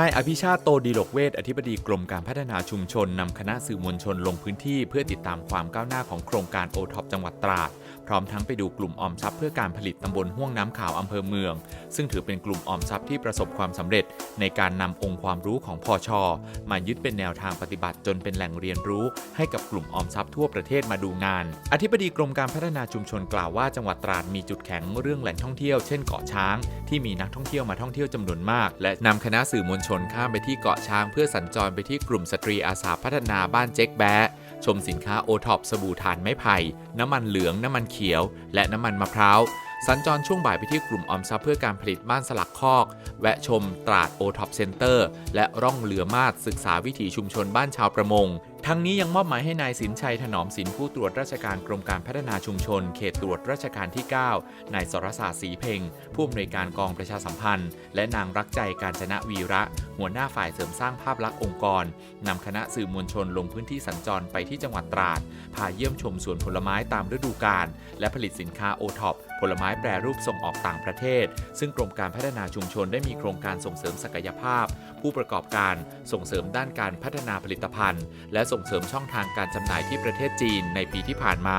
นายอภิชาติโตดีโลกเวทอธิบดีกรมการพัฒนาชุมชนนำคณะสื่อมวลชนลงพื้นที่เพื่อติดตามความก้าวหน้าของโครงการโอท็อปจังหวัดตราด พร้อมทั้งไปดูกลุ่มออมทรัพย์เพื่อการผลิตตำบลห่วงน้ำขาวอำเภอเมือง ซึ่งถือเป็นกลุ่มออมทรัพย์ที่ประสบความสำเร็จ ในการนำองค์ความรู้ของพอชอมายึดเป็นแนวทางปฏิบัติจนเป็นแหล่งเรียนรู้ ให้กับกลุ่มออมทรัพย์ทั่วประเทศมาดูงาน อธิบดีกรมการพัฒนาชุมชนกล่าวว่าจังหวัดตราดมีจุดแข็งเรื่องแหล่งท่องเที่ยวเช่นเกาะช้าง ที่มีนักท่องเที่ยวมาท่องเที่ยวจำนวนมาก และนำคณะสื่อมวลชนข้ามไปที่เกาะช้างเพื่อสัญจรไปที่กลุ่มสตรีอาสาพัฒนาบ้านเจ๊กแบะชมสินค้าโอท็อปสบู่ฐานไม้ไผ่ น้ำมันเหลือง น้ำมันเขียว และน้ำมันมะพร้าว สัญจรช่วงบ่ายไปที่กลุ่มออมทรัพย์เพื่อการผลิตบ้านสลักคอก แวะชมตราดโอท็อปเซ็นเตอร์ และร่องเรือมาดศึกษาวิถีชุมชนบ้านชาวประมง ทั้งนี้ยังมอบหมายให้นายสินชัยถนอมสินผู้ตรวจราชการกรมการพัฒนาชุมชน เขตตรวจราชการที่ 9 นายสรศาสตร์ศรีเพ่งผู้อำนวยการกองประชาสัมพันธ์ และนางรักใจการจนะวีระ หัวหน้าฝ่ายเสริมสร้างภาพลักษณ์องค์กรนำคณะสื่อมวลชนลงพื้นที่สัญจรไปที่จังหวัดตราด พาเยี่ยมชมสวนผลไม้ตามฤดูกาลและผลิตสินค้าโอท็อปผลไม้แปรรูปส่งออกต่างประเทศ ซึ่งกรมการพัฒนาชุมชนได้มีโครงการส่งเสริมศักยภาพ ผู้ประกอบการส่งเสริมด้านการพัฒนาผลิตภัณฑ์ และส่งเสริมช่องทางการจำหน่ายที่ประเทศจีนในปีที่ผ่านมา